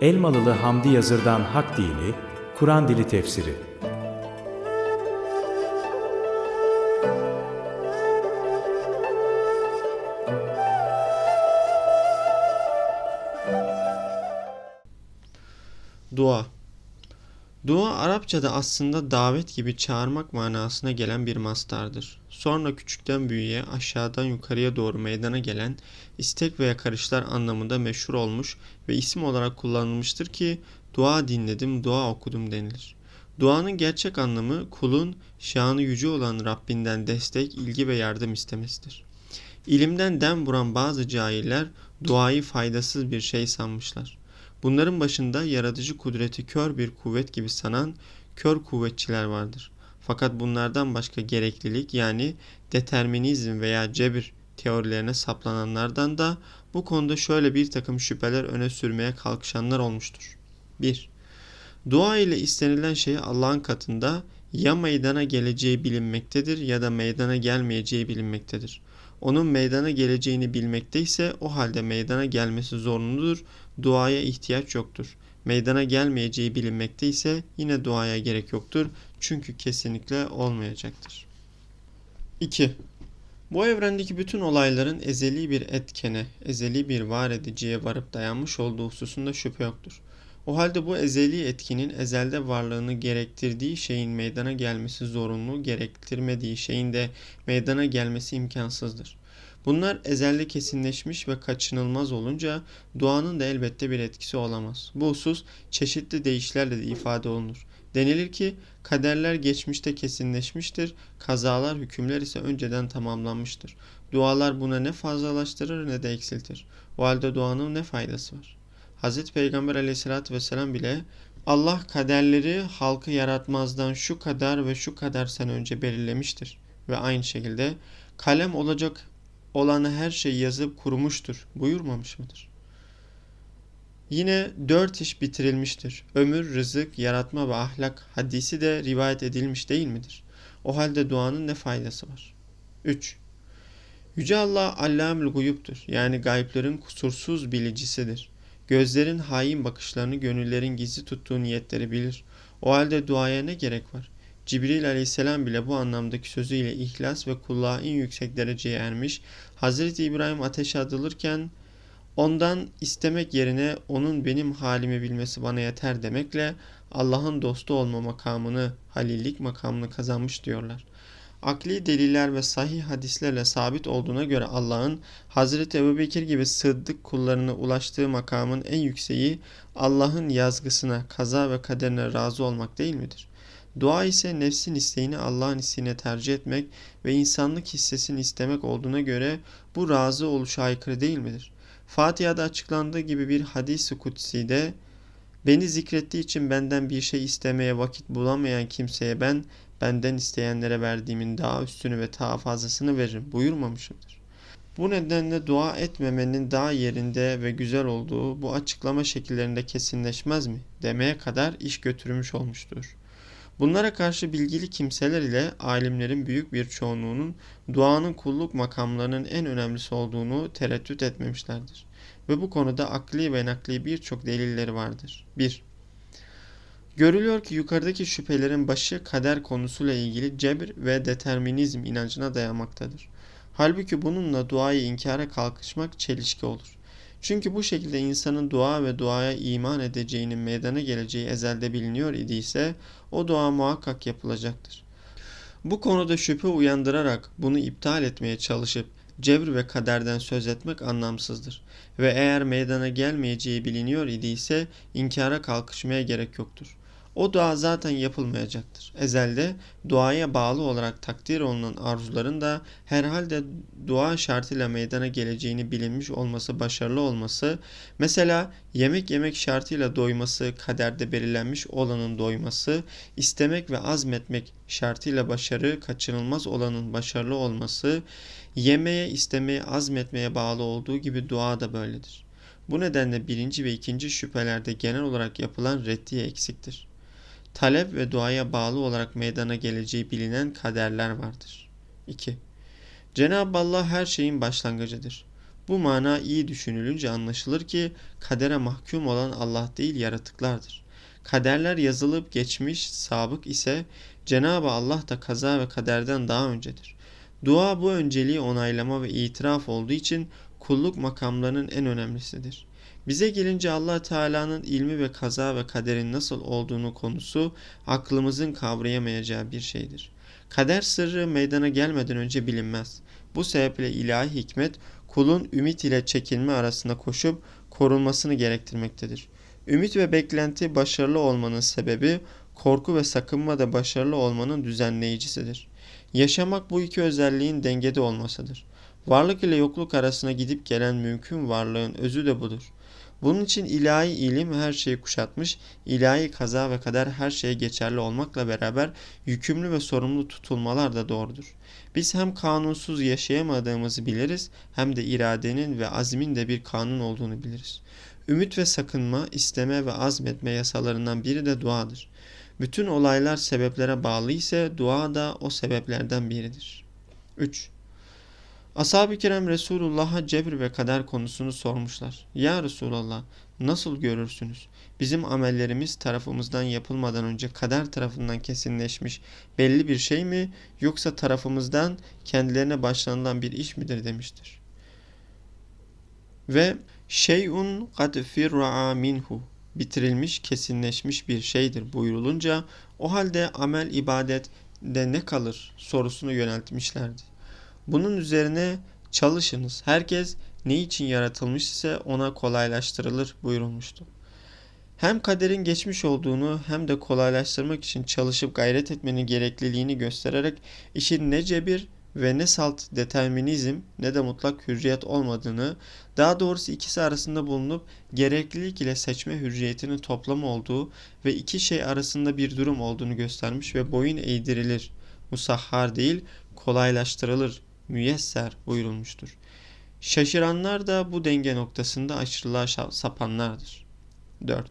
Elmalılı Hamdi Yazır'dan Hak Dini, Kur'an Dili Tefsiri. Dua Dua Arapçada aslında davet gibi çağırmak manasına gelen bir mastardır. Sonra küçükten büyüğe, aşağıdan yukarıya doğru meydana gelen istek ve yakarışlar anlamında meşhur olmuş ve isim olarak kullanılmıştır ki dua dinledim, dua okudum denilir. Duanın gerçek anlamı kulun şanı yüce olan Rabbinden destek, ilgi ve yardım istemesidir. İlimden dem vuran bazı cahiller duayı faydasız bir şey sanmışlar. Bunların başında yaratıcı kudreti kör bir kuvvet gibi sanan kör kuvvetçiler vardır. Fakat bunlardan başka gereklilik yani determinizm veya cebir teorilerine saplananlardan da bu konuda şöyle bir takım şüpheler öne sürmeye kalkışanlar olmuştur. 1. Dua ile istenilen şey Allah'ın katında ya meydana geleceği bilinmektedir ya da meydana gelmeyeceği bilinmektedir. Onun meydana geleceğini bilmekte ise o halde meydana gelmesi zorunludur, duaya ihtiyaç yoktur. Meydana gelmeyeceği bilinmekte ise yine duaya gerek yoktur çünkü kesinlikle olmayacaktır. 2. Bu evrendeki bütün olayların ezeli bir etkene, ezeli bir var ediciye varıp dayanmış olduğu hususunda şüphe yoktur. O halde bu ezeli etkinin ezelde varlığını gerektirdiği şeyin meydana gelmesi zorunlu, gerektirmediği şeyin de meydana gelmesi imkansızdır. Bunlar ezelde kesinleşmiş ve kaçınılmaz olunca duanın da elbette bir etkisi olamaz. Bu husus çeşitli deyişlerle de ifade olunur. Denilir ki kaderler geçmişte kesinleşmiştir, kazalar, hükümler ise önceden tamamlanmıştır. Dualar buna ne fazlalaştırır ne de eksiltir. O halde duanın ne faydası var? Hz. Peygamber aleyhissalatü vesselam bile Allah kaderleri halkı yaratmazdan şu kadar ve şu kadar sene önce belirlemiştir. Ve aynı şekilde kalem olacak olanı her şeyi yazıp kurumuştur buyurmamış mıdır? Yine dört iş bitirilmiştir. Ömür, rızık, yaratma ve ahlak hadisi de rivayet edilmiş değil midir? O halde duanın ne faydası var? 3. Yüce Allah Allamül Guyup'tur. Yani gayiplerin kusursuz bilicisidir. Gözlerin hain bakışlarını, gönüllerin gizli tuttuğu niyetleri bilir. O halde duaya ne gerek var? Cibril aleyhisselam bile bu anlamdaki sözüyle ihlas ve kulluğa en yüksek dereceye ermiş. Hazreti İbrahim ateşe atılırken ondan istemek yerine onun benim halimi bilmesi bana yeter demekle Allah'ın dostu olma makamını, halillik makamını kazanmış diyorlar. Akli deliller ve sahih hadislerle sabit olduğuna göre Allah'ın Hazreti Ebubekir gibi sıddık kullarına ulaştığı makamın en yükseği Allah'ın yazgısına, kaza ve kaderine razı olmak değil midir? Dua ise nefsin isteğini Allah'ın isteğine tercih etmek ve insanlık hissesini istemek olduğuna göre bu razı oluşa aykırı değil midir? Fatiha'da açıklandığı gibi bir hadis-i kutsi'de beni zikrettiği için benden bir şey istemeye vakit bulamayan kimseye ben benden isteyenlere verdiğimin daha üstünü ve daha fazlasını veririm buyurmamış mıdır? Bu nedenle dua etmemenin daha yerinde ve güzel olduğu bu açıklama şekillerinde kesinleşmez mi demeye kadar iş götürmüş olmuştur. Bunlara karşı bilgili kimseler ile alimlerin büyük bir çoğunluğunun duanın kulluk makamlarının en önemlisi olduğunu tereddüt etmemişlerdir. Ve bu konuda akli ve nakli birçok delilleri vardır. 1. Görülüyor ki yukarıdaki şüphelerin başı kader konusuyla ilgili cebir ve determinizm inancına dayanmaktadır. Halbuki bununla duayı inkara kalkışmak çelişki olur. Çünkü bu şekilde insanın dua ve duaya iman edeceğinin meydana geleceği ezelde biliniyor idiyse o dua muhakkak yapılacaktır. Bu konuda şüphe uyandırarak bunu iptal etmeye çalışıp cebr ve kaderden söz etmek anlamsızdır. Ve eğer meydana gelmeyeceği biliniyor idiyse inkara kalkışmaya gerek yoktur. O dua zaten yapılmayacaktır. Ezelde duaya bağlı olarak takdir olunan arzuların da herhalde dua şartıyla meydana geleceğini bilinmiş olması, başarılı olması, mesela yemek yemek şartıyla doyması, kaderde belirlenmiş olanın doyması, istemek ve azmetmek şartıyla başarı, kaçınılmaz olanın başarılı olması, yemeye, istemeye, azmetmeye bağlı olduğu gibi dua da böyledir. Bu nedenle birinci ve ikinci şüphelerde genel olarak yapılan reddiye eksiktir talep ve duaya bağlı olarak meydana geleceği bilinen kaderler vardır. 2. Cenab-ı Allah her şeyin başlangıcıdır. Bu mana iyi düşünülünce anlaşılır ki kadere mahkum olan Allah değil yaratıklardır. Kaderler yazılıp geçmiş, sabık ise Cenab-ı Allah da kaza ve kaderden daha öncedir. Dua bu önceliği onaylama ve itiraf olduğu için kulluk makamlarının en önemlisidir. Bize gelince Allah Teala'nın ilmi ve kaza ve kaderin nasıl olduğunu konusu aklımızın kavrayamayacağı bir şeydir. Kader sırrı meydana gelmeden önce bilinmez. Bu sebeple ilahi hikmet kulun ümit ile çekinme arasında koşup korunmasını gerektirmektedir. Ümit ve beklenti başarılı olmanın sebebi, korku ve sakınma da başarılı olmanın düzenleyicisidir. Yaşamak bu iki özelliğin dengede olmasıdır. Varlık ile yokluk arasına gidip gelen mümkün varlığın özü de budur. Bunun için ilahi ilim her şeyi kuşatmış, ilahi kaza ve kader her şeye geçerli olmakla beraber yükümlü ve sorumlu tutulmalar da doğrudur. Biz hem kanunsuz yaşayamadığımızı biliriz hem de iradenin ve azmin de bir kanun olduğunu biliriz. Ümit ve sakınma, isteme ve azmetme yasalarından biri de duadır. Bütün olaylar sebeplere bağlı ise dua da o sebeplerden biridir. 3. Ashab-ı kiram Resulullah'a cebr ve kader konusunu sormuşlar. Ya Resulallah nasıl görürsünüz? Bizim amellerimiz tarafımızdan yapılmadan önce kader tarafından kesinleşmiş belli bir şey mi yoksa tarafımızdan kendilerine başlanılan bir iş midir demiştir. Ve şeyun kad firra'a minhu bitirilmiş kesinleşmiş bir şeydir buyurulunca o halde amel ibadet de ne kalır sorusunu yöneltmişlerdi. Bunun üzerine çalışınız. Herkes ne için yaratılmış ise ona kolaylaştırılır buyurulmuştu. Hem kaderin geçmiş olduğunu hem de kolaylaştırmak için çalışıp gayret etmenin gerekliliğini göstererek işin ne cebir ve ne salt determinizm ne de mutlak hürriyet olmadığını, daha doğrusu ikisi arasında bulunup gereklilik ile seçme hürriyetinin toplamı olduğu ve iki şey arasında bir durum olduğunu göstermiş ve boyun eğdirilir, musahhar değil, kolaylaştırılır, müyesser buyurulmuştur. Şaşıranlar da bu denge noktasında aşırılığa sapanlardır. 4.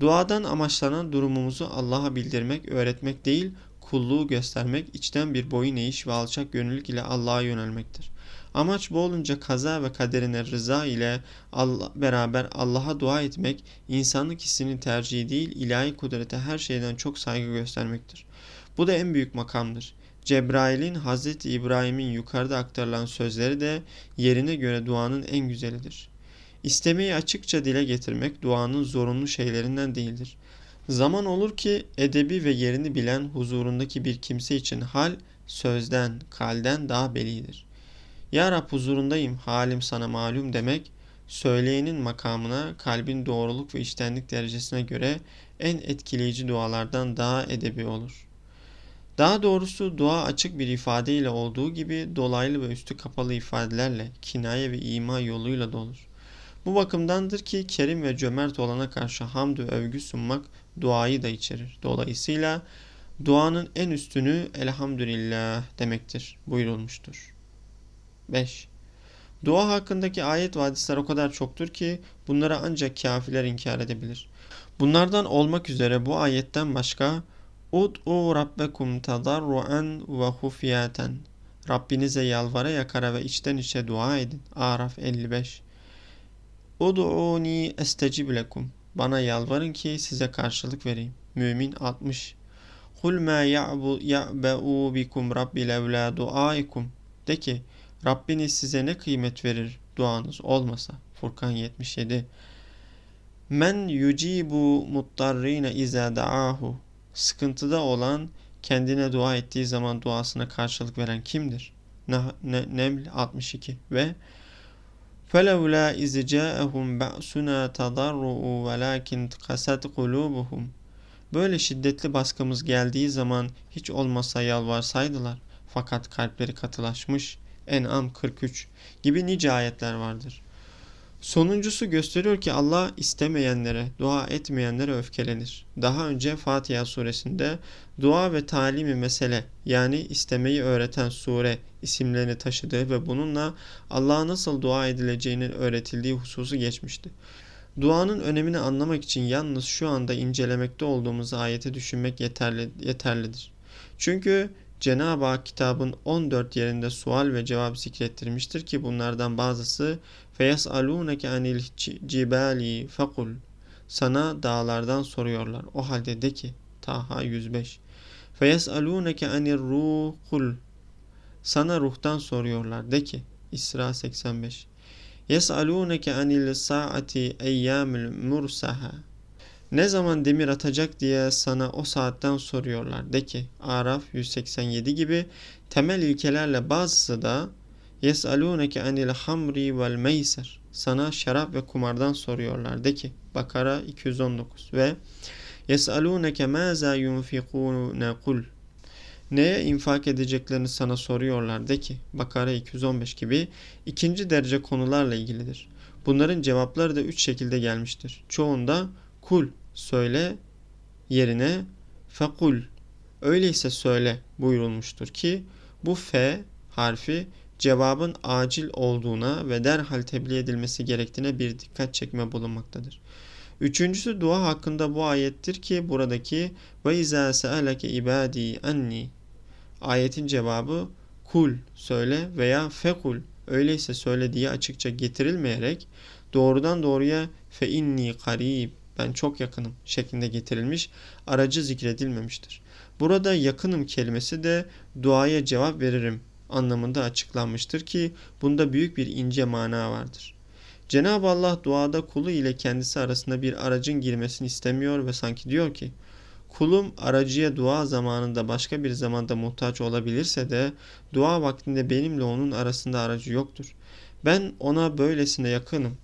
Duadan amaçlanan durumumuzu Allah'a bildirmek, öğretmek değil, kulluğu göstermek, içten bir boyun eğiş ve alçak gönüllülük ile Allah'a yönelmektir. Amaç bu olunca kaza ve kaderine rıza ile Allah, beraber Allah'a dua etmek, insanlık hissinin tercihi değil, ilahi kudrete her şeyden çok saygı göstermektir. Bu da en büyük makamdır. Cebrail'in Hazreti İbrahim'in yukarıda aktarılan sözleri de yerine göre duanın en güzelidir. İstemeyi açıkça dile getirmek duanın zorunlu şeylerinden değildir. Zaman olur ki edebi ve yerini bilen huzurundaki bir kimse için hal sözden, kalden daha belidir. Ya Rab huzurundayım, halim sana malum demek, söyleyenin makamına, kalbin doğruluk ve içtenlik derecesine göre en etkileyici dualardan daha edebi olur. Daha doğrusu dua açık bir ifadeyle olduğu gibi dolaylı ve üstü kapalı ifadelerle, kinaye ve ima yoluyla da olur. Bu bakımdandır ki kerim ve cömert olana karşı hamd ve övgü sunmak duayı da içerir. Dolayısıyla duanın en üstünü elhamdülillah demektir buyurulmuştur. 5. Dua hakkındaki ayet ve hadisler o kadar çoktur ki bunları ancak kafirler inkar edebilir. Bunlardan olmak üzere bu ayetten başka Ud'u rabbekum tadarruan ve hufiyaten Rabbinize yalvara yakara ve içten içe dua edin. Araf 55 Ud'uni estecib lekum. Bana yalvarın ki size karşılık vereyim. Mümin 60 Kul ma ya'be'u bikum rabbi levla duaikum. De ki Rabbiniz size ne kıymet verir duanız olmasa. Furkan 77 Men yucibu muttarrine iza da'ahu Sıkıntıda olan kendine dua ettiği zaman duasına karşılık veren kimdir? Neml 62 ve فَلَوْلَا اِذْ جَاءَهُمْ بَأْسُنَا تَضَرُّوا وَلَاكِنْ قَسَتْ قُلُوبُهُمْ Böyle şiddetli baskımız geldiği zaman hiç olmasa yalvarsaydılar fakat kalpleri katılaşmış En'am 43 gibi nice ayetler vardır. Sonuncusu gösteriyor ki Allah istemeyenlere, dua etmeyenlere öfkelenir. Daha önce Fatiha suresinde dua ve talimi mesele yani istemeyi öğreten sure isimlerini taşıdığı ve bununla Allah'a nasıl dua edileceğinin öğretildiği hususu geçmişti. Duanın önemini anlamak için yalnız şu anda incelemekte olduğumuz ayeti düşünmek yeterli, yeterlidir. Çünkü Cenab-ı Hak kitabın 14 yerinde sual ve cevap zikrettirmiştir ki bunlardan bazısı feyes'alûneke anil cibali fekul sana dağlardan soruyorlar. O halde de ki Taha 105 feyes'alûneke anir ruh kul sana ruhtan soruyorlar. De ki İsra 85 Yes'alûneke anil saati eyyâmil mursaha ne zaman demir atacak diye sana o saatten soruyorlar. De ki Araf 187 gibi temel ilkelerle bazısı da Yes'alûneke anil hamri vel meyser sana şarap ve kumardan soruyorlar. De ki Bakara 219 ve Yes'alûneke mâzâ yunfikûne kul Neye infak edeceklerini sana soruyorlar de ki Bakara 215 gibi ikinci derece konularla ilgilidir. Bunların cevapları da üç şekilde gelmiştir. Çoğunda kul söyle yerine fekul öyleyse söyle buyurulmuştur ki bu f harfi cevabın acil olduğuna ve derhal tebliğ edilmesi gerektiğine bir dikkat çekme bulunmaktadır. Üçüncüsü dua hakkında bu ayettir ki buradaki ve izâ se'aleke ibâdî anni ayetin cevabı kul söyle veya fekul öyleyse söyle diye açıkça getirilmeyerek doğrudan doğruya fe inni karib ben çok yakınım şeklinde getirilmiş aracı zikredilmemiştir. Burada yakınım kelimesi de duaya cevap veririm anlamında açıklanmıştır ki bunda büyük bir ince mana vardır. Cenab-ı Allah duada kulu ile kendisi arasında bir aracın girmesini istemiyor ve sanki diyor ki Kulum aracıya dua zamanında başka bir zamanda muhtaç olabilirse de dua vaktinde benimle onun arasında aracı yoktur. Ben ona böylesine yakınım.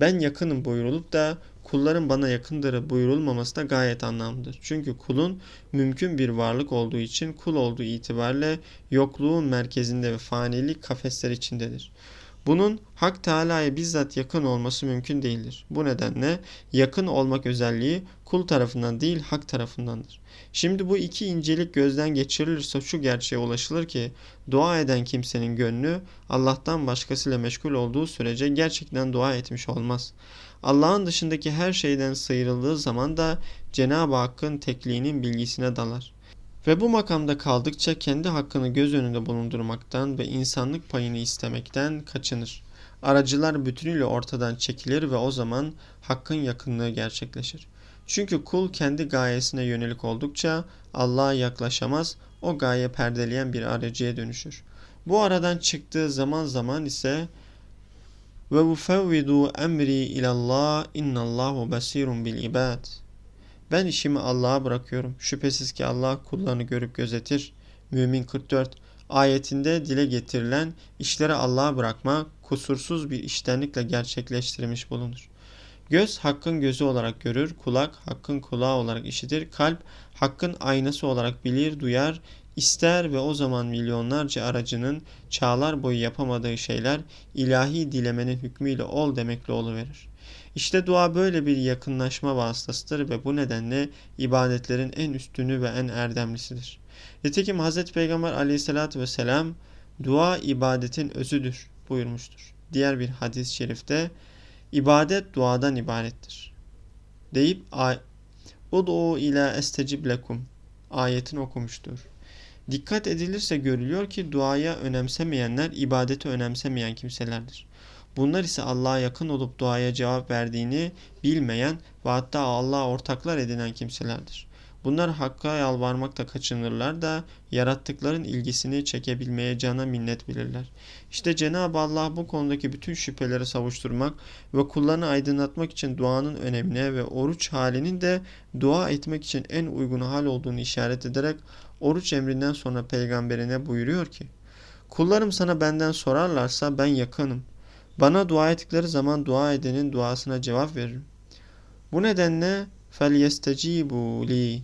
Ben yakınım buyurulup da kulların bana yakındır buyurulmaması da gayet anlamlıdır. Çünkü kulun mümkün bir varlık olduğu için kul olduğu itibariyle yokluğun merkezinde ve fanilik kafesler içindedir. Bunun Hak Teala'ya bizzat yakın olması mümkün değildir. Bu nedenle yakın olmak özelliği kul tarafından değil hak tarafındandır. Şimdi bu iki incelik gözden geçirilirse şu gerçeğe ulaşılır ki dua eden kimsenin gönlü Allah'tan başkasıyla meşgul olduğu sürece gerçekten dua etmiş olmaz. Allah'ın dışındaki her şeyden sıyrıldığı zaman da Cenab-ı Hakk'ın tekliğinin bilgisine dalar. Ve bu makamda kaldıkça kendi hakkını göz önünde bulundurmaktan ve insanlık payını istemekten kaçınır. Aracılar bütünüyle ortadan çekilir ve o zaman hakkın yakınlığı gerçekleşir. Çünkü kul kendi gayesine yönelik oldukça Allah'a yaklaşamaz, o gaye perdeleyen bir aracıya dönüşür. Bu aradan çıktığı zaman zaman ise ve ufevvidu emri ilallah innallahu basirun bil ibad. Ben işimi Allah'a bırakıyorum. Şüphesiz ki Allah kullarını görüp gözetir. Mümin 44 ayetinde dile getirilen işleri Allah'a bırakma kusursuz bir iştenlikle gerçekleştirilmiş bulunur. Göz hakkın gözü olarak görür, kulak hakkın kulağı olarak işitir, kalp hakkın aynası olarak bilir, duyar, ister ve o zaman milyonlarca aracının çağlar boyu yapamadığı şeyler ilahi dilemenin hükmüyle ol demekle oluverir. İşte dua böyle bir yakınlaşma vasıtasıdır ve bu nedenle ibadetlerin en üstünü ve en erdemlisidir. Nitekim Hz. Peygamber aleyhissalatü vesselam dua ibadetin özüdür buyurmuştur. Diğer bir hadis-i şerifte ibadet duadan ibarettir. Deyip Ud'u ila estecib lekum ayetini okumuştur. Dikkat edilirse görülüyor ki duaya önemsemeyenler ibadeti önemsemeyen kimselerdir. Bunlar ise Allah'a yakın olup duaya cevap verdiğini bilmeyen ve hatta Allah'a ortaklar edinen kimselerdir. Bunlar hakka yalvarmakta kaçınırlar da yarattıkların ilgisini çekebilmeye cana minnet bilirler. İşte Cenab-ı Allah bu konudaki bütün şüpheleri savuşturmak ve kullarını aydınlatmak için duanın önemine ve oruç halinin de dua etmek için en uygun hal olduğunu işaret ederek oruç emrinden sonra peygamberine buyuruyor ki Kullarım sana benden sorarlarsa ben yakınım. Bana dua ettikleri zaman dua edenin duasına cevap veririm. Bu nedenle فَلْيَسْتَجِيبُوا li.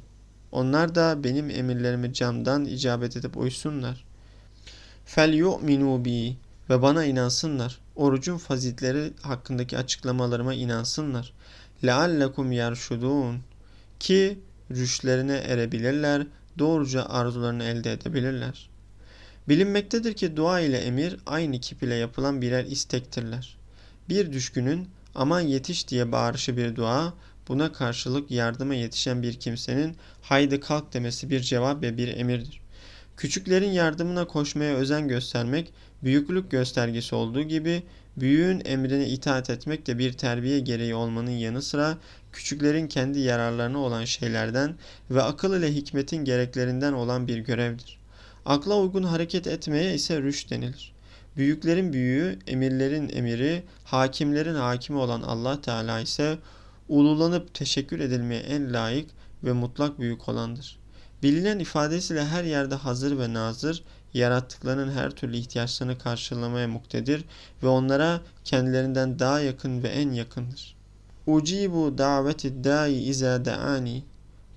Onlar da benim emirlerimi camdan icabet edip uysunlar. فَلْيُؤْمِنُوا bi Ve bana inansınlar. Orucun faziletleri hakkındaki açıklamalarıma inansınlar. لَعَلَّكُمْ يَرْشُدُونَ Ki rüşlerine erebilirler, doğruca arzularını elde edebilirler. Bilinmektedir ki dua ile emir aynı kip ile yapılan birer istektirler. Bir düşkünün aman yetiş diye bağırışı bir dua, buna karşılık yardıma yetişen bir kimsenin haydi kalk demesi bir cevap ve bir emirdir. Küçüklerin yardımına koşmaya özen göstermek büyüklük göstergesi olduğu gibi büyüğün emrine itaat etmek de bir terbiye gereği olmanın yanı sıra küçüklerin kendi yararlarına olan şeylerden ve akıl ile hikmetin gereklerinden olan bir görevdir. Akla uygun hareket etmeye ise rüşt denilir. Büyüklerin büyüğü, emirlerin emiri, hakimlerin hakimi olan Allah Teala ise ululanıp teşekkür edilmeye en layık ve mutlak büyük olandır. Bilinen ifadesiyle her yerde hazır ve nazır, yarattıklarının her türlü ihtiyaçlarını karşılamaya muktedir ve onlara kendilerinden daha yakın ve en yakındır. Ucibu daveti dai iza daani.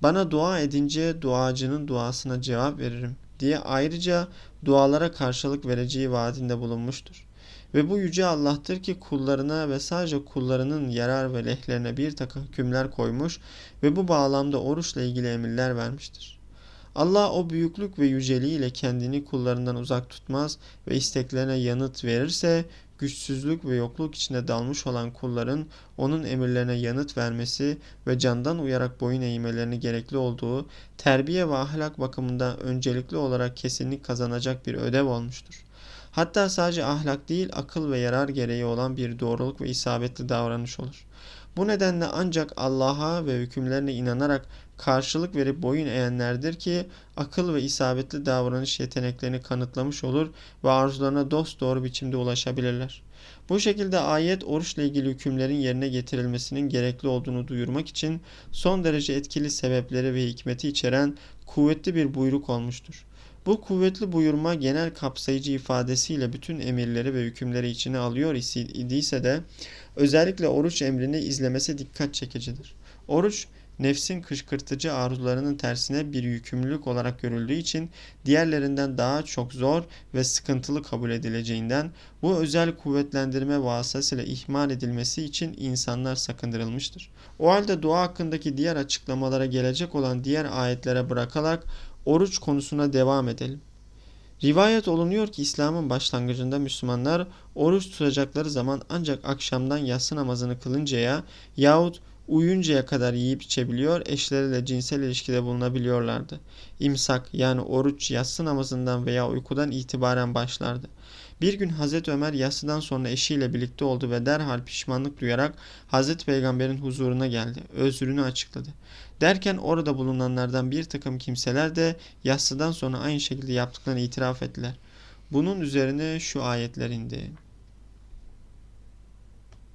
Bana dua edince duacının duasına cevap veririm diye ayrıca dualara karşılık vereceği vaadinde bulunmuştur. Ve bu yüce Allah'tır ki kullarına ve sadece kullarının yarar ve lehlerine bir takım hükümler koymuş ve bu bağlamda oruçla ilgili emirler vermiştir. Allah o büyüklük ve yüceliğiyle kendini kullarından uzak tutmaz ve isteklerine yanıt verirse güçsüzlük ve yokluk içinde dalmış olan kulların onun emirlerine yanıt vermesi ve candan uyarak boyun eğmelerine gerekli olduğu terbiye ve ahlak bakımından öncelikli olarak kesinlik kazanacak bir ödev olmuştur. Hatta sadece ahlak değil akıl ve yarar gereği olan bir doğruluk ve isabetli davranış olur. Bu nedenle ancak Allah'a ve hükümlerine inanarak karşılık verip boyun eğenlerdir ki akıl ve isabetli davranış yeteneklerini kanıtlamış olur ve arzularına dost doğru biçimde ulaşabilirler. Bu şekilde ayet oruçla ilgili hükümlerin yerine getirilmesinin gerekli olduğunu duyurmak için son derece etkili sebepleri ve hikmeti içeren kuvvetli bir buyruk olmuştur. Bu kuvvetli buyurma genel kapsayıcı ifadesiyle bütün emirleri ve hükümleri içine alıyor idiyse de özellikle oruç emrini izlemesi dikkat çekicidir. Oruç nefsin kışkırtıcı arzularının tersine bir yükümlülük olarak görüldüğü için diğerlerinden daha çok zor ve sıkıntılı kabul edileceğinden bu özel kuvvetlendirme vasıtasıyla ihmal edilmesi için insanlar sakındırılmıştır. O halde dua hakkındaki diğer açıklamalara gelecek olan diğer ayetlere bırakarak oruç konusuna devam edelim. Rivayet olunuyor ki İslam'ın başlangıcında Müslümanlar oruç tutacakları zaman ancak akşamdan yatsı namazını kılıncaya yahut uyuncaya kadar yiyip içebiliyor, eşleriyle cinsel ilişkide bulunabiliyorlardı. İmsak yani oruç yatsı namazından veya uykudan itibaren başlardı. Bir gün Hazreti Ömer yatsıdan sonra eşiyle birlikte oldu ve derhal pişmanlık duyarak Hazreti Peygamber'in huzuruna geldi. Özrünü açıkladı. Derken orada bulunanlardan bir takım kimseler de yatsıdan sonra aynı şekilde yaptıklarını itiraf ettiler. Bunun üzerine şu ayetler indi.